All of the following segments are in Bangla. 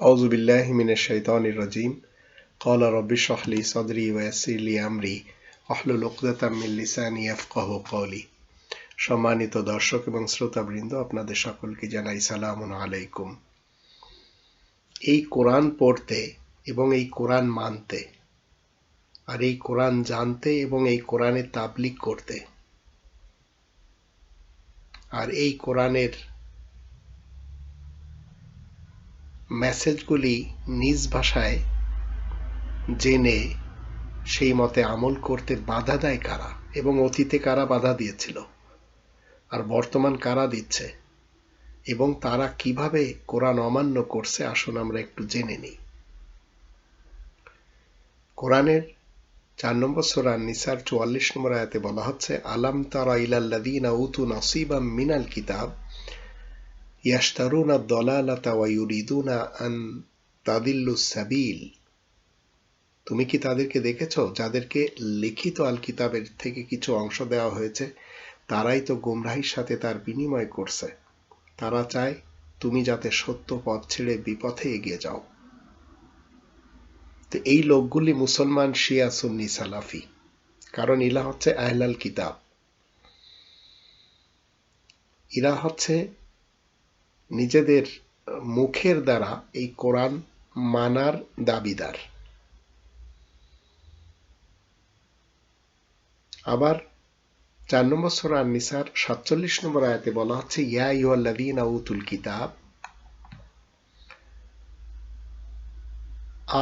أعوذ بالله من الشيطان الرجيم قال رب اشرح لي صدري ويسر لي أمري واحلل عقدة من লিসানি ইয়াফকাহু قولي সম্মানিত দর্শক এবং শ্রোতাবৃন্দ আপনাদের সকলকে জানাই সালামুন আলাইকুম এই কোরআন পড়তে এবং এই কোরআন মানতে আর এই কোরআন জানতে এবং এই কোরআনের তাবলিক করতে আর এই কোরআনের মেসেজগুলি নিজ ভাষায় জেনে সেই মতে আমল করতে বাধা দেয় কারা এবং অতীতে কারা বাধা দিয়েছিল? আর বর্তমান কারা দিচ্ছে? এবং তারা কীভাবে কোরআন অমান্য করছে? আসুন আমরা একটু জেনে নিই। কোরআনের চার নম্বর সোরা নিসার চুয়াল্লিশ নম্বর আয়াতে বলা হচ্ছে, আলাম তারা ইলাল্লাদিনা উতু নসিবাম মিনাল কিতাব দলালাতা ওয়া ইউরিদুনা আন তাদিল্লু সাবিল তুমি কি তাদেরকে দেখেছ? যাদেরকে লিখিত আল কিতাবের থেকে কিছু অংশ দেওয়া হয়েছে, তারাই তো গুমরাহির সাথে তার বিনিময় করছে। তারা চায় তুমি যাতে সত্য পথ ছেড়ে বিপথে এগিয়ে যাও। তো এই লোকগুলি মুসলমান, শিয়া, সুন্নি, সালাফি। কারণ ইলা হচ্ছে আহলাল কিতাব। ইরা হচ্ছে নিজেদের মুখের দ্বারা এই কোরআন মানার দাবিদার। আবার চার নম্বর সোরা নিসার সাতচল্লিশ নম্বর আয়াতে বলা হচ্ছে, ইয়া ইউল্লাদিন আউতুল কিতাব,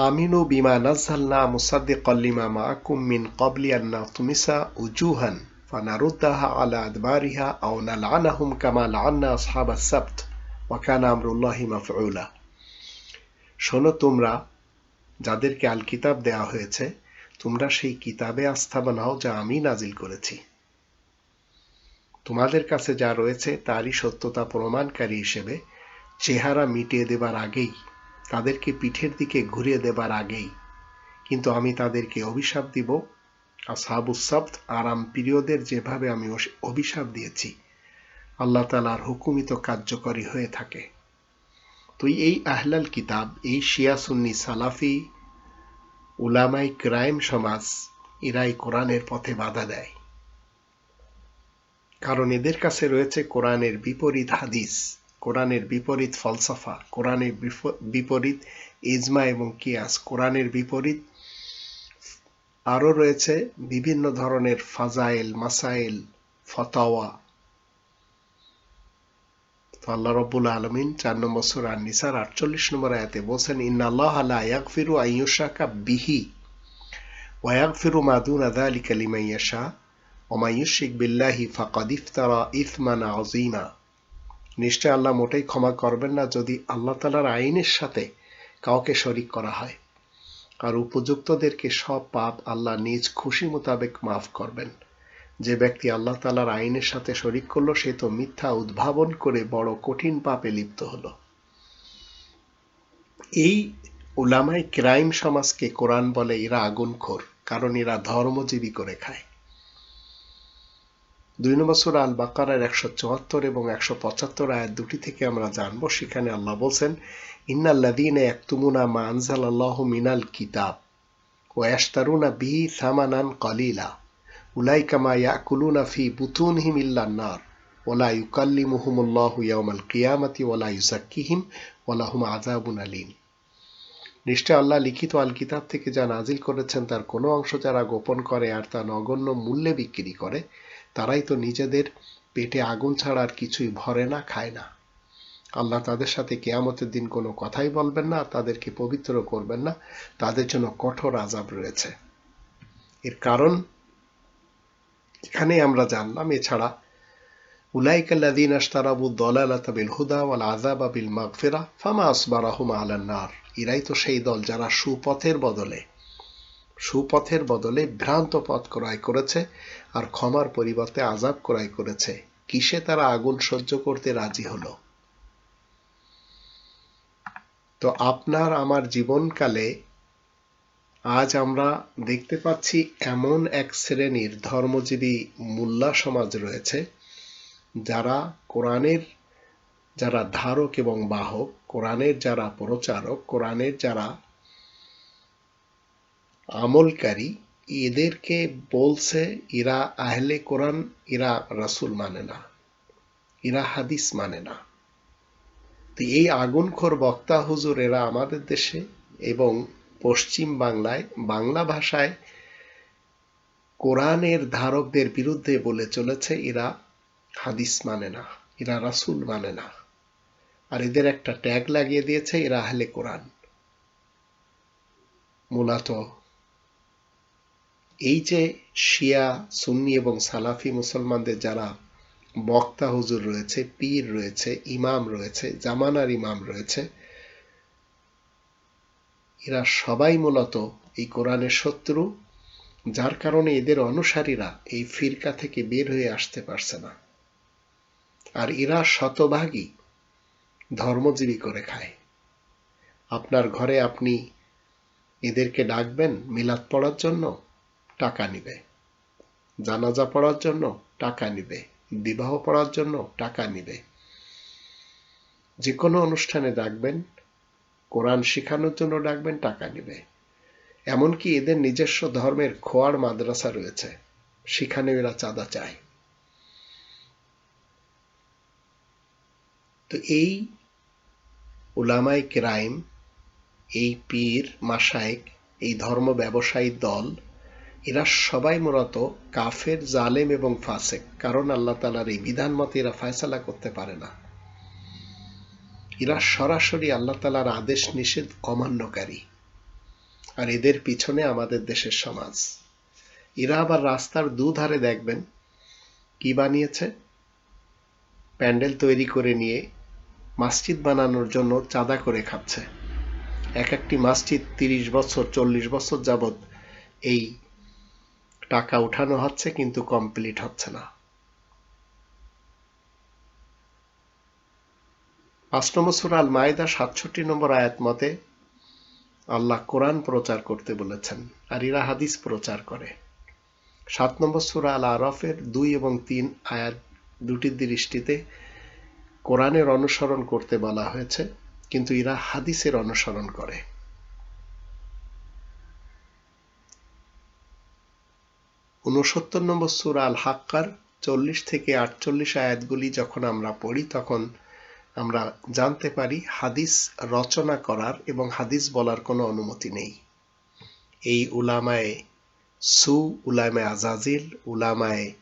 আমিনু বিমা নাজ্জালনা মুসাদ্দিকাল লিমা মাআকুম মিন ক্বাবলি আন নাতমিসা উজুহান ফানারুদ্দাহা আলা আদবারিহা আও নালআনাহুম কামা লাআন্না আসহাবাস সাবত। ওয়া কানা আমরুল্লাহি মাফউলা। শোনো তোমরা, যাদেরকে আল কিতাব দেওয়া হয়েছে, তোমরা সেই কিতাবে আস্থা বানাও যা আমি নাজিল করেছি। তোমাদের কাছে যা রয়েছে তারই সত্যতা প্রমাণকারী হিসেবে চেহারা মিটিয়ে দেবার আগেই, তাদেরকে পিঠের দিকে ঘুরিয়ে দেবার আগেই। কিন্তু আমি তাদেরকে অভিশাপ দিব। আসাবুসাব্দ আরাম পিরিয়দের যেভাবে আমি অভিশাপ দিয়েছি আল্লাহ তালার হুকুমিত কার্যকরী হয়ে থাকে। তুই এই আহলাল কিতাব, এই শিয়া সুন্নি সালাফি উলামাই ক্রাইম সমাজ, এরাই কোরআনের পথে বাধা দেয়। কারণ এদের কাছে রয়েছে কোরআনের বিপরীত হাদিস, কোরআনের বিপরীত ফলসফা, কোরআনের বিপরীত ইজমা এবং কিয়াস, কোরআনের বিপরীত আরও রয়েছে বিভিন্ন ধরনের ফাজাইল, মাসাইল, ফতাওয়া তো আল্লাহ রব্বুল আলমিন চার নম্বর সুরা নিসার আটচল্লিশ নম্বর আয়াতে বলছেন আল্লাহ আলা বিহি মাদুন ওমা ইউশরিক বিল্লাহি ফাকাদ ইফতারা আযীমা। নিশ্চয় আল্লাহ মোটেই ক্ষমা করবেন না যদি আল্লাহ তালার আইনের সাথে কাউকে শরিক করা হয়। আর উপযুক্তদেরকে সব পাপ আল্লাহ নিজ খুশি মোতাবেক মাফ করবেন। যে ব্যক্তি আল্লাহ তালার আইনের সাথে শরিক করল, সে তো মিথ্যা উদ্ভাবন করে বড় কঠিন পাপে লিপ্ত হলো। এই উলামাই ক্রাইম সমাজকে কোরআন বলে এরা আগুনখোর, কারণ এরা ধর্মজীবী করে খায়। দুই নম্বর সুরা আল বাকারার একশো চুয়াত্তর এবং একশো পঁচাত্তর আয়াত দুটি থেকে আমরা জানব, সেখানে আল্লাহ বলছেন ইন্নাল্লাদিনে একতুমুনা মা আনজাল আল্লাহ মিনাল কিতাব ও অ্যাস্তারুনা বিহি সামানান কলিলা। উলাইকা মা ইয়াকুলুনা ফি বুতুনহিম ইল্লান নার ওলা ইউকাল্লিমুহুমুল্লাহু ইয়াউমাল কিয়ামাতি ওলা ইউজাক্কিহিম ওলা হুম আযাবুন আলীম। নিশ্চয় আল্লাহ লিখিত আল কিতাব থেকে যা নাজিল করেছেন তার কোনো অংশ যারা গোপন করে আর তা নগণ্য মূল্যে বিক্রি করে, তারাই তো নিজেদের পেটে আগুন ছাড়া আর কিছুই ভরে না, খায় না। আল্লাহ তাদের সাথে কেয়ামতের দিন কোনো কথাই বলবেন না, তাদেরকে পবিত্র করবেন না, তাদের জন্য কঠোর আজাব রয়েছে। এর কারণ এখানে আমরা জানলাম, এছাড়া উলাইকাল্লাদিন হুদা ওয়াল ফামা আসবারাহুম আলান নার এরাই তো সেই দল যারা সুপথের বদলে সুপথের বদলে ভ্রান্ত পথ ক্রয় করেছে আর ক্ষমার পরিবর্তে আজাব ক্রয় করেছে। কিসে তারা আগুন সহ্য করতে রাজি হলো? তো আপনার আমার জীবনকালে আজ আমরা দেখতে পাচ্ছি এমন এক শ্রেণির ধর্মজীবী মোল্লা সমাজ রয়েছে, যারা কোরআনের যারা ধারক এবং বাহক, কোরআনের যারা প্রচারক, কোরআনের যারা আমলকারী, এদেরকে বলছে, এরা আহলে কোরআন, এরা রাসুল মানে না, এরা হাদিস মানে না। তো এই আগুনখোর বক্তা হুজুর এরা আমাদের দেশে এবং পশ্চিম বাংলায়, বাংলা ভাষায় কোরআনের ধারকদের বিরুদ্ধে বলে চলেছে, এরা হাদিস মানে না, এরা রাসুল মানে না। আর এদের একটা ট্যাগ লাগিয়ে দিয়েছে, এরা আহলে কোরআন। মূলত এই যে শিয়া, সুন্নি এবং সালাফি মুসলমানদের যারা বক্তা হুজুর রয়েছে, পীর রয়েছে, ইমাম রয়েছে, জামানার ইমাম রয়েছে এরা সবাই মূলত এই কোরআনের শত্রু, যার কারণে এদের অনুসারীরা এই ফিরকা থেকে বের হয়ে আসতে পারছে না। আর এরা শতভাগই ধর্মজীবী করে খায়। আপনার ঘরে আপনি এদেরকে ডাকবেন, মিলাদ পড়ার জন্য টাকা নিবে, জানাজা পড়ার জন্য টাকা নিবে, বিবাহ পড়ার জন্য টাকা নিবে। যে কোনো অনুষ্ঠানে ডাকবেন কোরআন শেখানোর জন্য ডাকবেন, টাকা নিবে। এমনকি এদের নিজস্ব ধর্মের খোয়ার মাদ্রাসা রয়েছে, সেখানে এরা চাঁদা চায়। তো এই উলামাই ক্রাইম, এই পীর মাসায়েক এই ধর্ম ব্যবসায়ী দল, এরা সবাই মূলত কাফের, জালেম এবং ফাসেক। কারণ আল্লাহ তালার এই বিধান মতে এরা ফায়সালা করতে পারে না। এরা সরাসরি আল্লাহ তালার আদেশ নিষেধ অমান্যকারী। আর এদের পিছনে আমাদের দেশের সমাজ। এরা আবার রাস্তার দুধারে দেখবেন, কি বানিয়েছে? প্যান্ডেল তৈরি করে নিয়ে মসজিদ বানানোর জন্য চাঁদা করে খাচ্ছে। এক একটি মসজিদ তিরিশ বছর, চল্লিশ বছর যাবৎ এই টাকা উঠানো হচ্ছে, কিন্তু কমপ্লিট হচ্ছে না। পাঁচ নম্বর সুরা আল মায়দা সাতষট্টি নম্বর আয়াত মতে, আল্লাহ কোরআন প্রচার করতে বলেছেন, আর ইরা হাদিস প্রচার করে। সাত নম্বর সুরা আল আরফের দুই এবং তিন আয়াত দুটির দৃষ্টিতে কোরআনের অনুসরণ করতে বলা হয়েছে, কিন্তু ইরা হাদিসের অনুসরণ করে। উনসত্তর নম্বর সুরা আল হাক্কার চল্লিশ থেকে আটচল্লিশ আয়াতগুলি যখন আমরা পড়ি, তখন আমরা জানতে পারি হাদিস রচনা করার এবং হাদিস বলার কোনো অনুমতি নেই। এই উলামায় সু, উলামায় আজাজিল, উলামায়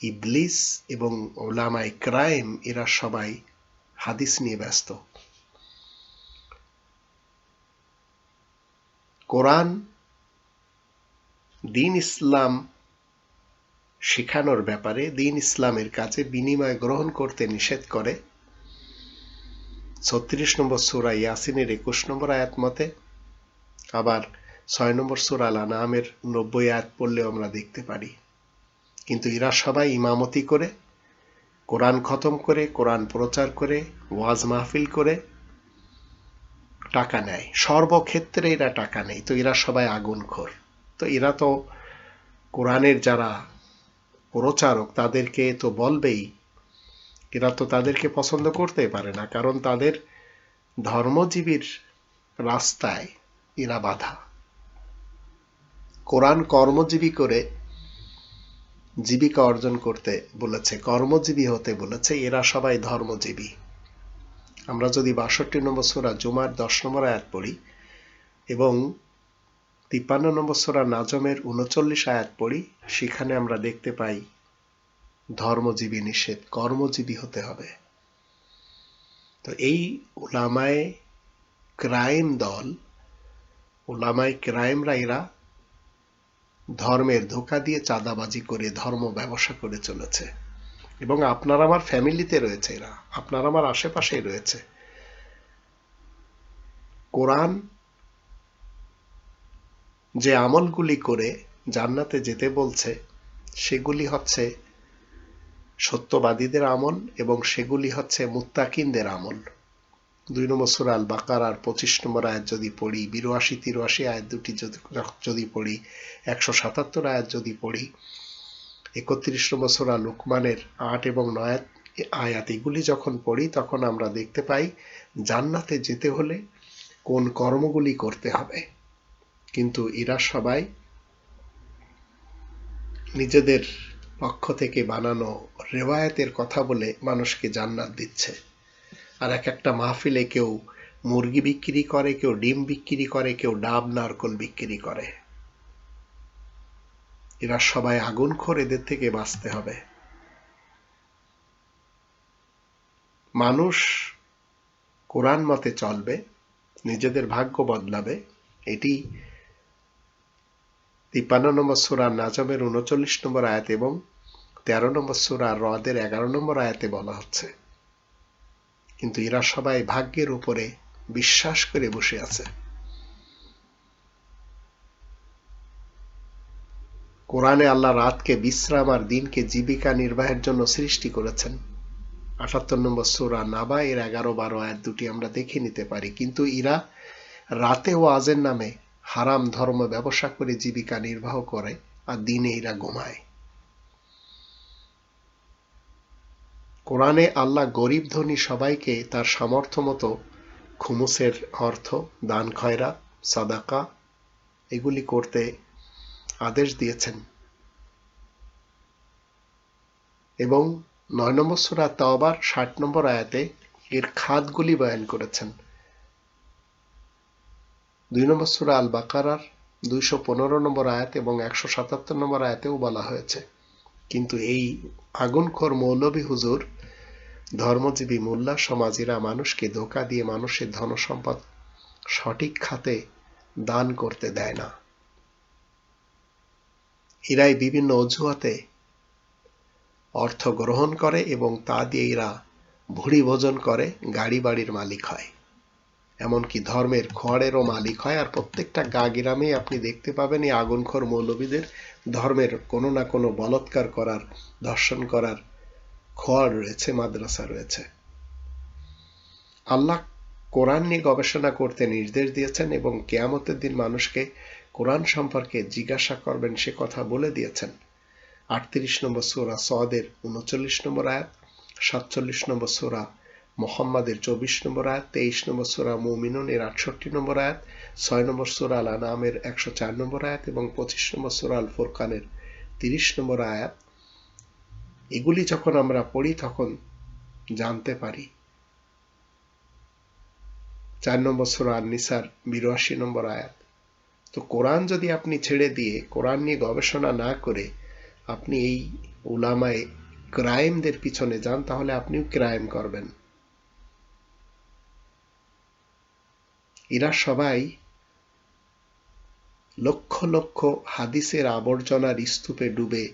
ইবলিস এবং ওলামায় ক্রাইম এরা সবাই হাদিস নিয়ে ব্যস্ত। কোরআন, দিন ইসলাম শেখানোর ব্যাপারে, দিন ইসলামের কাছে বিনিময় গ্রহণ করতে নিষেধ করে। ছত্রিশ নম্বর সুরা ইয়াসিনের একুশ নম্বর আয়াত মতে, আবার ছয় নম্বর সুরা আনামের নব্বই আয়াত পড়লেও আমরা দেখতে পারি। কিন্তু এরা সবাই ইমামতি করে, কোরআন খতম করে, কোরআন প্রচার করে, ওয়াজ মাহফিল করে টাকা নেয়। সর্বক্ষেত্রে এরা টাকা নেয় তো এরা সবাই আগুন খোর। তো এরা তো কোরআনের যারা প্রচারক, তাদেরকে তো বলবেই এরা তো তাদেরকে পছন্দ করতে পারে না, কারণ তাদের ধর্মজীবীর রাস্তায় এরা বাধা। কোরআন কর্মজীবী করে জীবিকা অর্জন করতে বলেছে, কর্মজীবী হতে বলেছে, এরা সবাই ধর্মজীবী। আমরা যদি বাষট্টি নম্বর সোরা জুমার দশ নম্বর আয়াত পড়ি এবং তিপ্পান্ন নম্বর সোরা নাজমের উনচল্লিশ আয়াত পড়ি, সেখানে আমরা দেখতে পাই ধর্মজীবী নিষেধ, কর্মজীবী হতে হবে। তো এই ওলামায় ক্রাইম দল ওলামায় ক্রাইমরা এরা ধর্মের ধোকা দিয়ে চাঁদাবাজি করে, ধর্ম ব্যবসা করে চলেছে। এবং আপনার আমার ফ্যামিলিতে রয়েছে এরা, আপনার আমার আশেপাশেই রয়েছে। কোরআন যে আমলগুলি করে জান্নাতে যেতে বলছে, সেগুলি হচ্ছে সত্যবাদীদের আমল এবং সেগুলি হচ্ছে মুত্তাকিনদের আমল। দুই নম্বর সুরা আল বাকার আর পঁচিশ নম্বর আয়াত যদি পড়ি, বিরাশি, তিরাশি আয়াত দুটি যদি পড়ি, একশো সাতাত্তর আয়াত যদি পড়ি, একত্রিশ নম্বর সুরা লুকমানের আট এবং নয় আয়াত এগুলি যখন পড়ি, তখন আমরা দেখতে পাই জান্নাতে যেতে হলে কোন কর্মগুলি করতে হবে। কিন্তু এরা সবাই নিজেদের পক্ষ থেকে বানানো রেওয়ায়তের কথা বলে মানুষকে জান্নাত দিচ্ছে। আর এক একটা মাহফিলে কেউ মুরগি বিক্রি করে, কেউ ডিম বিক্রি করে, কেউ ডাব, নারকল বিক্রি করে। এরা সবাই আগুন খোর এদের থেকে বাঁচতে হবে। মানুষ কোরআন মতে চলবে, নিজেদের ভাগ্য বদলাবে, এটি তিপ্পান্ন নম্বর সুরা নাজমের উনচল্লিশ নম্বর আয়াত এবং তেরো নম্বর সুরা হ্রদের এগারো নম্বর আয়াতে বলা হচ্ছে। কিন্তু এরা সবাই ভাগ্যের উপরে বিশ্বাস করে বসে আছে। কোরআনে আল্লাহ রাতকে বিশ্রাম আর দিনকে জীবিকা নির্বাহের জন্য সৃষ্টি করেছেন। আটাত্তর নম্বর সোরা নাবা এর এগারো বারো আয়াত দুটি আমরা দেখে নিতে পারি। কিন্তু ইরা রাতে ও আজের নামে হারাম ধর্ম ব্যবসা করে জীবিকা নির্বাহ করে আর দিনে এরা ঘুমায়। কোরআনে আল্লাহ গরিব ধনী সবাইকে তার সামর্থ্য মতো খুমুসের অর্থ, দান, খয়রা, সাদাকা এগুলি করতে আদেশ দিয়েছেন। এবং নয় নম্বর সুরা তাওবার ষাট নম্বর আয়াতে এর খাতগুলি বয়ান করেছেন। দুই নম্বর সুরা আল বাকারার দুইশো পনেরো নম্বর আয়াত এবং একশো সাতাত্তর নম্বর আয়াতেও বলা হয়েছে, কিন্তু এই আগুনখোর মৌলবী হুজুর, ধর্মজীবী মোল্লা সমাজিরা মানুষকে ধোকা দিয়ে মানুষের ধনসম্পদ সঠিক খাতে দান করতে দেয় না। এরাই বিভিন্ন অজুহাতে অর্থ গ্রহণ করে এবং তা দিয়ে এরা ভুড়ি ভোজন করে, গাড়ি বাড়ির মালিক হয়। এমনকি ধর্মের খড়েরও মালিক হয়। আর প্রত্যেকটা গা গ্রামে আপনি দেখতে পাবেন এই আগুনখোর মৌলবীদের ধর্মের কোনো না কোনো বলৎকার করার, দর্শন করার খোয়ার রয়েছে, মাদ্রাসা রয়েছে। আল্লাহ কোরআন নিয়ে গবেষণা করতে নির্দেশ দিয়েছেন এবং কেয়ামতের দিন মানুষকে কোরআন সম্পর্কে জিজ্ঞাসা করবেন, সে কথা বলে দিয়েছেন। আটত্রিশ নম্বর সোরা সদের উনচল্লিশ নম্বর আয়াত, সাতচল্লিশ নম্বর সোরা মোহাম্মদের চব্বিশ নম্বর আয়াত, তেইশ নম্বর সোরা এর আটষট্টি নম্বর আয়াত, ছয় নম্বর সোরা আল আনামের একশো চার নম্বর আয়াত এবং পঁচিশ নম্বর সোরা আল ফোরকানের তিরিশ নম্বর আয়াত। এগুলি যখন আমরা পড়ি তখন জানতে পারি। চার নম্বর সোরা নিসার বিরাশি নম্বর আয়াত। তো কোরআন যদি আপনি ছেড়ে দিয়ে কোরআন নিয়ে গবেষণা না করে আপনি এই উলামায় ক্রাইমদের পিছনে যান, তাহলে আপনিও ক্রাইম করবেন। এরা সবাই লক্ষ লক্ষ হাদিসের আবর্জনার স্তূপে ডুবে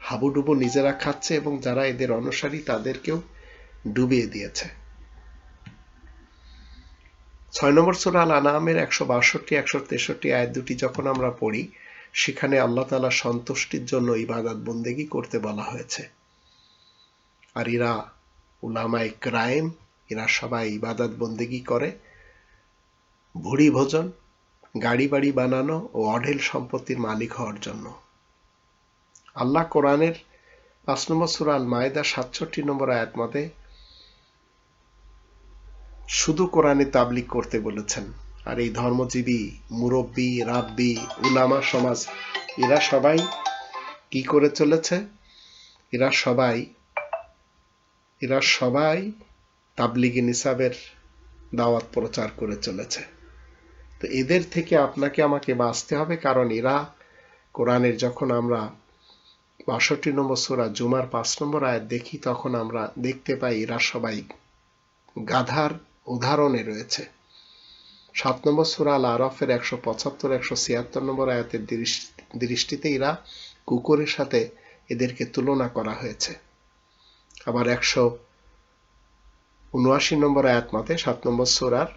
হাবুডুবু নিজেরা খাচ্ছে এবং যারা এদের অনুসারী তাদেরকেও ডুবিয়ে দিয়েছে। ছয় নম্বর সুরাল আনামের একশো বাষট্টি, একশো তেষট্টি আয় দুটি যখন আমরা পড়ি, সেখানে আল্লাহ তালা সন্তুষ্টির জন্য ইবাদত বন্দেগি করতে বলা হয়েছে। আর এরা উলামায় ক্রাইম এরা সবাই ইবাদত বন্দেগি করে। ভুড়ি ভোজন, গাড়ি বাড়ি বানানো ও অঢেল সম্পত্তির মালিক হওয়ার জন্য। আল্লাহ কোরআনের পাঁচ নম্বর সুরাল মায়েদা সাতষট্টি নম্বর আয়াত মতে, শুধু কোরআনে তাবলিক করতে বলেছেন, আর এই ধর্মজীবী, মুরব্বী, রাব্বি, উলামা সমাজ, এরা সবাই কি করে চলেছে? এরা সবাই এরা সবাই তাবলিগি নিসাবের দাওয়াত প্রচার করে চলেছে। তো এদের থেকে আপনাকে আমাকে বাঁচতে হবে, কারণ এরা কোরআনের যখন আমরা বাষট্টি নম্বর সোরা জুমার পাঁচ নম্বর আয়াত দেখি, তখন আমরা দেখতে পাই এরা সবাই গাধার উদাহরণে রয়েছে। সাত নম্বর সুরা আল আরফের একশো পঁচাত্তর, একশো ছিয়াত্তর নম্বর আয়াতের দৃষ্টিতে এরা কুকুরের সাথে এদেরকে তুলনা করা হয়েছে। আবার একশো উনআশি নম্বর আয়াত মতে সাত নম্বর সুরার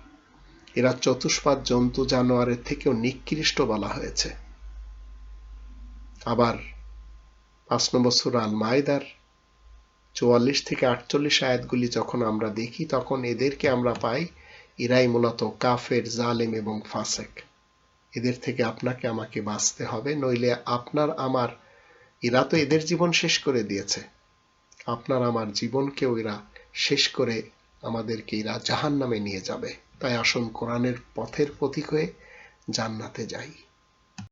এরা চতুষ্পাদ জন্তু জানোয়ারের থেকেও নিকৃষ্ট বলা হয়েছে। আবার পাঁচ নম্বর সুরা আল মাইদার চুয়াল্লিশ থেকে আটচল্লিশ আয়াতগুলি যখন আমরা দেখি, তখন এদেরকে আমরা পাই এরাই মূলত কাফের, জালেম এবং ফাসেক। এদের থেকে আপনাকে আমাকে বাঁচতে হবে, নইলে আপনার আমার, এরা তো এদের জীবন শেষ করে দিয়েছে। আপনার আমার জীবনকেও এরা শেষ করে আমাদেরকে এরা জাহান নামে নিয়ে যাবে। তাই আসুন কোরআনের পথের পথিক হয়ে জান্নাতে যাই।